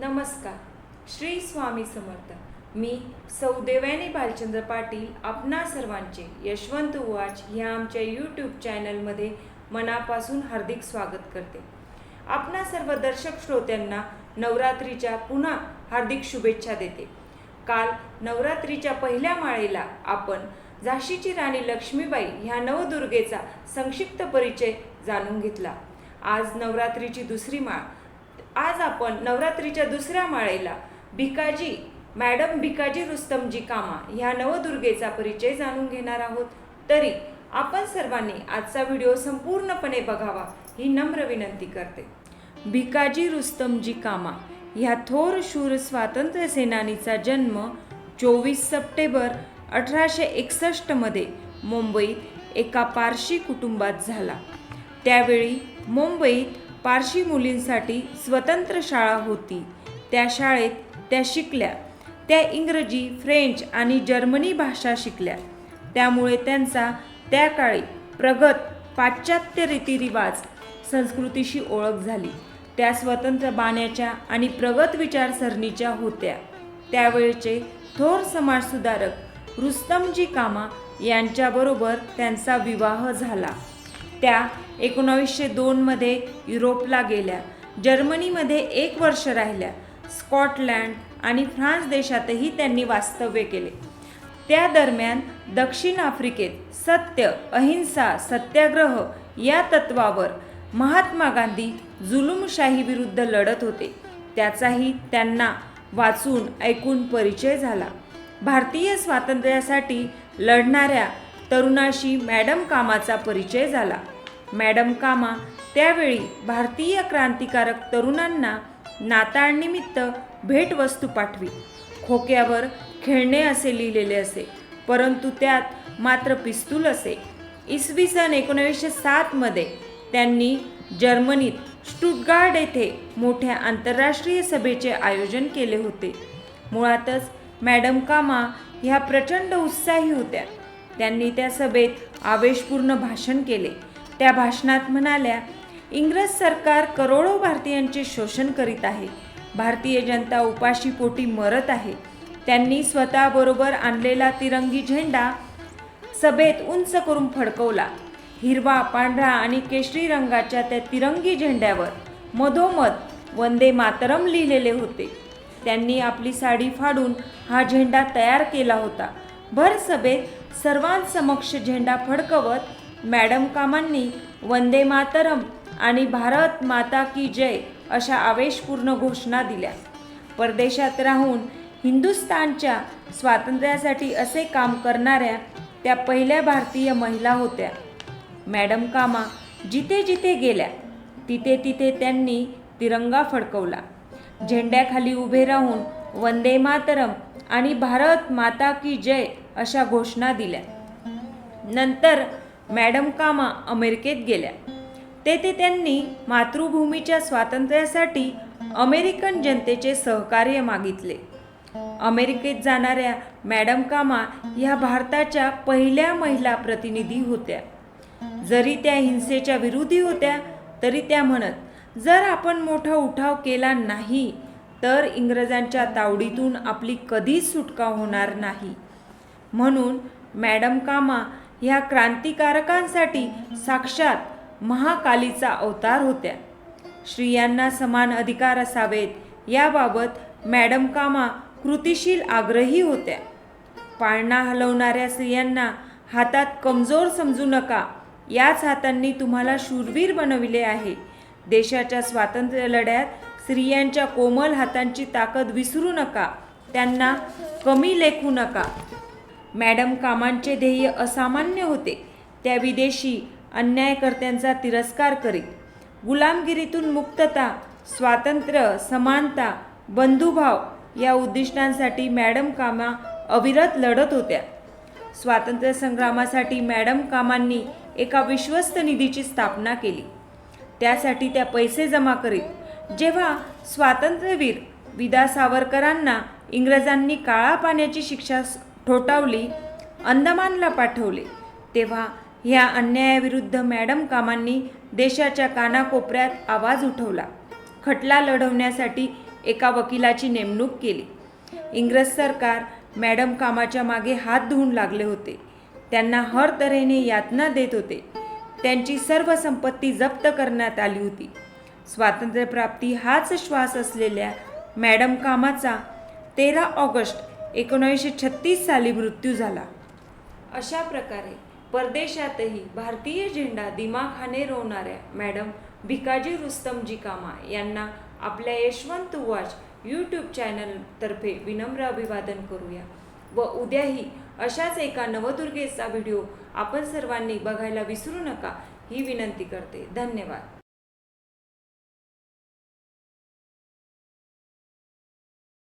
नमस्कार. श्री स्वामी समर्थ. मी सौ देवयानी भालचंद्र पाटील आपणा सर्वांचे यशवंत वाच ह्या आमच्या यूट्यूब चॅनलमध्ये मनापासून हार्दिक स्वागत करते. आपणा सर्व दर्शक श्रोत्यांना नवरात्रीच्या पुन्हा हार्दिक शुभेच्छा देते. काल नवरात्रीच्या पहिल्या माळेला आपण झाशीची राणी लक्ष्मीबाई ह्या नवदुर्गेचा संक्षिप्त परिचय जाणून घेतला. आज नवरात्रीची दुसरी माळ आज आपण नवरात्रीच्या दुसऱ्या माळेला भिकाजी मॅडम भिकाजी रुस्तमजी कामा ह्या नवदुर्गेचा परिचय जाणून घेणार आहोत. तरी आपण सर्वांनी आजचा व्हिडिओ संपूर्णपणे बघावा ही नम्र विनंती करते. भिकाजी रुस्तमजी कामा ह्या थोर शूर स्वातंत्र्य सेनानीचा जन्म चोवीस सप्टेंबर अठराशे एकसष्टमध्ये मुंबईत एका पारशी कुटुंबात झाला. त्यावेळी मुंबईत पारशी मुलींसाठी स्वतंत्र शाळा होती. त्या शाळेत त्या शिकल्या. त्या इंग्रजी फ्रेंच आणि जर्मनी भाषा शिकल्या. त्यामुळे त्यांचा त्या काळी प्रगत पाश्चात्य रीतिरिवाज संस्कृतीशी ओळख झाली. त्या स्वतंत्र बाण्याच्या आणि प्रगत विचारसरणीच्या होत्या. त्यावेळचे थोर समाजसुधारक रुस्तमजी कामा यांच्याबरोबर त्यांचा विवाह झाला. त्या एकोणावीसशे दोनमध्ये युरोपला गेल्या. जर्मनीमध्ये एक वर्ष राहिल्या. स्कॉटलँड आणि फ्रान्स देशातही त्यांनी वास्तव्य केले. त्या दरम्यान दक्षिण आफ्रिकेत सत्य अहिंसा सत्याग्रह या तत्वावर महात्मा गांधी जुलुमशाहीविरुद्ध लढत होते. त्याचाही त्यांना वाचून ऐकून परिचय झाला. भारतीय स्वातंत्र्यासाठी लढणाऱ्या तरुणाशी मॅडम कामाचा परिचय झाला. मॅडम कामा त्यावेळी भारतीय क्रांतिकारक तरुणांना नाताळनिमित्त भेटवस्तू पाठवी. खोक्यावर खेळणे असे लिहिलेले असे परंतु त्यात मात्र पिस्तूल असे. इसवी सन एकोणीसशे सातमध्ये त्यांनी जर्मनीत स्टुटगार्ड येथे मोठ्या आंतरराष्ट्रीय सभेचे आयोजन केले होते. मुळातच मॅडम कामा ह्या प्रचंड उत्साही होत्या. त्यांनी त्या सभेत आवेशपूर्ण भाषण केले. त्या भाषणात म्हणाल्या इंग्रज सरकार करोडो भारतीयांचे शोषण करीत आहे. भारतीय जनता उपाशीपोटी मरत आहे. त्यांनी स्वतःबरोबर आणलेला तिरंगी झेंडा सभेत उंच करून फडकवला. हिरवा पांढरा आणि केशरी रंगाच्या त्या तिरंगी झेंड्यावर मधोमध वंदे मातरम लिहिलेले होते. त्यांनी आपली साडी फाडून हा झेंडा तयार केला होता. भर सभेत सर्वांसमक्ष झेंडा फडकवत मॅडम कामांनी वंदे मातरम आणि भारत माता की जय अशा आवेशपूर्ण घोषणा दिल्या. परदेशात राहून हिंदुस्थानच्या स्वातंत्र्यासाठी असे काम करणाऱ्या त्या पहिल्या भारतीय महिला होत्या. मॅडम कामा जिथे जिथे गेल्या तिथे तिथे त्यांनी तिरंगा फडकवला. झेंड्याखाली उभे राहून वंदे मातरम आणि भारत माता की जय अशा घोषणा दिल्या. नंतर मॅडम कामा अमेरिकेत गेल्या. तेथे त्यांनी मातृभूमीच्या स्वातंत्र्यासाठी अमेरिकन जनतेचे सहकार्य मागितले. अमेरिकेत जाणाऱ्या मॅडम कामा ह्या भारताच्या पहिल्या महिला प्रतिनिधी होत्या. जरी त्या हिंसेच्या विरोधी होत्या तरी त्या म्हणत जर आपण मोठा उठाव केला नाही तर इंग्रजांच्या तावडीतून आपली कधीच सुटका होणार नाही. म्हणून मॅडम कामा ह्या क्रांतिकारकांसाठी साक्षात महाकालीचा अवतार होत्या. स्त्रियांना समान अधिकार असावेत याबाबत मॅडम कामा कृतिशील आग्रही होत्या. पाळणा हलवणाऱ्या स्त्रियांना हातात कमजोर समजू नका याच हातांनी तुम्हाला शूरवीर बनविले आहे. देशाच्या स्वातंत्र्य लढ्यात स्त्रियांच्या कोमल हातांची ताकद विसरू नका त्यांना कमी लेखू नका. मॅडम कामांचे ध्येय असामान्य होते त्या विदेशी अन्यायकर्त्यांचा तिरस्कार करीत. गुलामगिरीतून मुक्तता स्वातंत्र्य समानता बंधुभाव या उद्दिष्टांसाठी मॅडम कामा अविरत लढत होत्या. स्वातंत्र्य संग्रामासाठी मॅडम कामांनी एका विश्वस्त निधीची स्थापना केली. त्यासाठी त्या पैसे जमा करीत जेव्हा स्वातंत्र्यवीर विदा सावरकरांना इंग्रजांनी काळा पाण्याची शिक्षा ठोठावली अंदमानला पाठवले तेव्हा ह्या अन्यायाविरुद्ध मॅडम कामांनी देशाच्या कानाकोपऱ्यात आवाज उठवला. खटला लढवण्यासाठी एका वकिलाची नेमणूक केली. इंग्रज सरकार मॅडम कामाच्या मागे हात धुवून लागले होते. त्यांना हर तऱ्हेने यातना देत होते. त्यांची सर्व संपत्ती जप्त करण्यात आली होती. स्वातंत्र्यप्राप्ती हाच श्वास असलेल्या मॅडम कामाचा तेरा ऑगस्ट एकोणीसशे छत्तीस साली मृत्यू झाला. अशा प्रकारे परदेशातही भारतीय झेंडा दिमाखाने रोवणाऱ्या मॅडम भिकाजी रुस्तमजी कामा यांना आपल्या यशवंत वाच यूट्यूब चॅनलतर्फे विनम्र अभिवादन करूया व उद्याही अशाच एका नवदुर्गेचा व्हिडिओ आपण सर्वांनी बघायला विसरू नका ही विनंती करते. धन्यवाद.